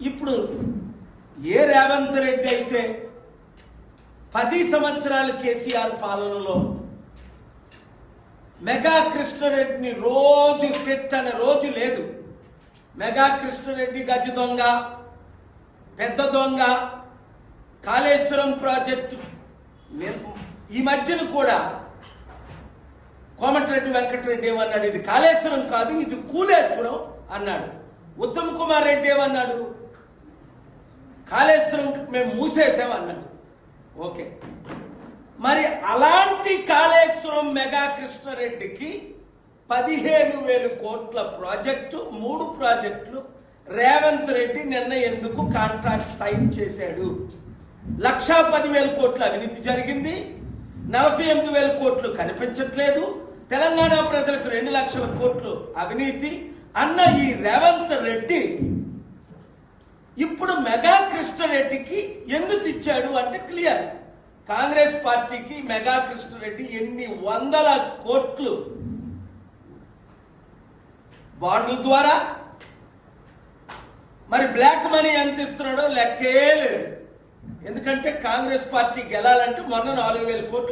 ఇప్పుడు ఏ రేవంత్ రెడ్డి అయితే పది సంవత్సరాలు కేసీఆర్ పాలనలో మెగా కృష్ణారెడ్డిని రోజు తిట్టని రోజు లేదు. మెగా కృష్ణారెడ్డి గజ దొంగ పెద్ద దొంగ కాళేశ్వరం ప్రాజెక్టు ఈ మధ్యన కూడా కోమటిరెడ్డి వెంకటరెడ్డి ఏమన్నాడు? ఇది కాళేశ్వరం కాదు ఇది కూలేశ్వరం అన్నాడు. ఉత్తమ్ కుమార్ రెడ్డి ఏమన్నాడు? కాళేశ్వరం మేము మూసేసాం అన్నాడు. ఓకే. మరి అలాంటి కాళేశ్వరం మెగా కృష్ణారెడ్డికి పదిహేను వేలు కోట్ల ప్రాజెక్టు మూడు ప్రాజెక్టులు రేవంత్ రెడ్డి నిన్న ఎందుకు కాంట్రాక్ట్ సైన్ చేశాడు? లక్షా పదివేల కోట్ల అవినీతి జరిగింది. నలభై ఎనిమిది వేల కోట్లు కనిపించట్లేదు. తెలంగాణ ప్రజలకు రెండు లక్షల కోట్లు అవినీతి. అన్న ఈ రేవంత్ రెడ్డి ఇప్పుడు మెగా కృష్ణారెడ్డికి ఎందుకు ఇచ్చాడు అంటే క్లియర్. కాంగ్రెస్ పార్టీకి మెగా కృష్ణారెడ్డి ఎన్ని వందల కోట్లు బాండ్ల ద్వారా? మరి బ్లాక్ మనీ ఎంత ఇస్తున్నాడో లెక్కే లేదు. ఎందుకంటే కాంగ్రెస్ పార్టీ గెలాలంటే మొన్న నాలుగు వేల కోట్లు